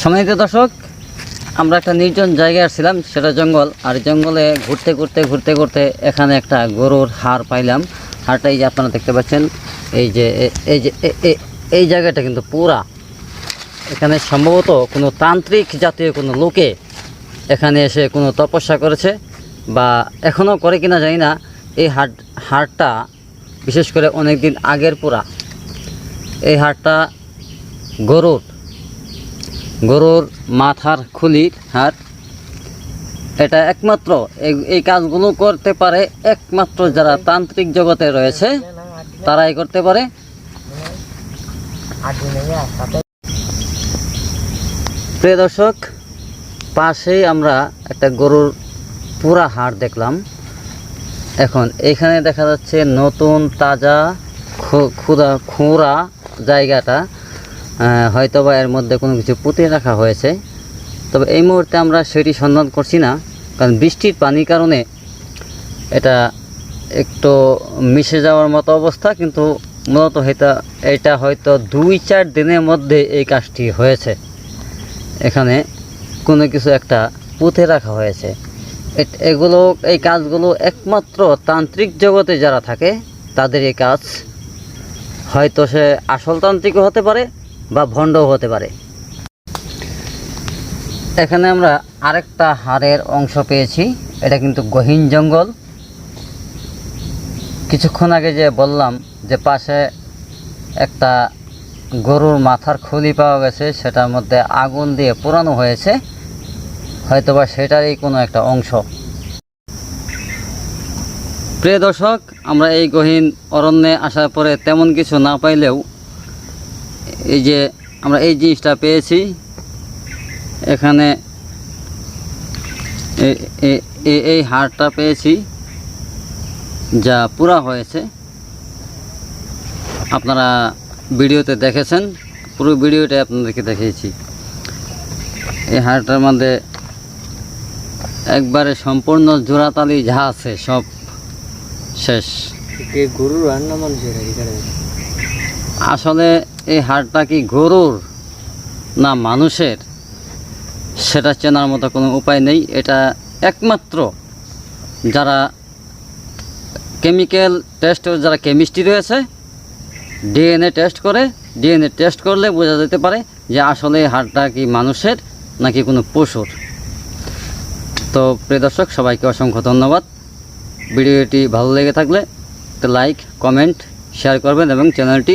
সম্মানিত দর্শক, আমরা একটা নির্জন জায়গায় আসছিলাম, সেটা জঙ্গল। আর জঙ্গলে ঘুরতে ঘুরতে ঘুরতে ঘুরতে এখানে একটা গরুর হাড় পাইলাম। হাড়টা এই যে আপনারা দেখতে পাচ্ছেন, এই যে এই যে এই জায়গাটা কিন্তু পুরা। এখানে সম্ভবত কোনো তান্ত্রিক জাতীয় কোনো লোকে এখানে এসে কোনো তপস্যা করেছে বা এখনও করে কিনা জানি না। এই হাট হাড়টা বিশেষ করে অনেক দিন আগের পুরা। এই হাড়টা গরুর গরুর মাথার খুলির হাট এটা একমাত্র এই- কাজগুলো করতে পারে একমাত্র যারা তান্ত্রিক জগতে রয়েছে, তারাই করতে পারে। প্রিয় দর্শক, পাশেই আমরা একটা গরুর পুরা হাড় দেখলাম। এখন এখানে দেখা যাচ্ছে নতুন, তাজা খুদা, খুঁড়া জায়গাটা। আহ, হয়তোবা এর মধ্যে কোনো কিছু পুঁতে রাখা হয়েছে। তবে এই মুহূর্তে আমরা সেটি সন্ধান করছি না কারণ বৃষ্টির পানির কারণে এটা একটু মিশে যাওয়ার মতো অবস্থা কিন্তু মূলত হয়তো এটা হয়তো দুই চার দিনের মধ্যে এই কাজটি হয়েছে। এখানে কোনো কিছু একটা পুঁতে রাখা হয়েছে। এগুলো এই কাজগুলো একমাত্র তান্ত্রিক জগতে যারা থাকে তাদের এই কাজ হয়তো সে আসল তান্ত্রিকও হতে পারে বা ভণ্ডও হতে পারে। এখানে আমরা আরেকটা হাড়ের অংশ পেয়েছি, এটা কিন্তু গহীন জঙ্গল। কিছুক্ষণ আগে যে বললাম যে পাশে একটা গরুর মাথার খুলি পাওয়া গেছে, সেটার মধ্যে আগুন দিয়ে পোড়ানো হয়েছে, হয়তোবা সেটারই কোনো একটা অংশ। প্রিয় দর্শক, আমরা এই গহীন অরণ্যে আসার পরে তেমন কিছু না পাইলেও এই যে আমরা এই জিনিসটা পেয়েছি। এখানে এই হাড়টা পেয়েছি, যা পুরা হয়েছে। আপনারা ভিডিওতে দেখেছেন, পুরো ভিডিওটা আপনাদেরকে দেখিয়েছি। এই হাড়টার মধ্যে একবারে সম্পূর্ণ জোড়াতালি যা আছে সব শেষ। গরুর রান্না মানুষের আসলে এই হাড়টা কি গরুর না মানুষের? সেটা চেনার মতো কোনো উপায় নেই। এটা একমাত্র যারা কেমিক্যাল টেস্ট যারা কেমিস্ট্রি রয়েছে ডিএনএ টেস্ট করে ডিএনএ টেস্ট করলে বোঝা যেতে পারে যে আসলে হাড়টা কি মানুষের নাকি কোনো পশুর। তো প্রিয় দর্শক, সবাইকে অসংখ্য ধন্যবাদ। ভিডিওটি ভালো লেগে থাকলে লাইক কমেন্ট শেয়ার করবেন এবং চ্যানেলটি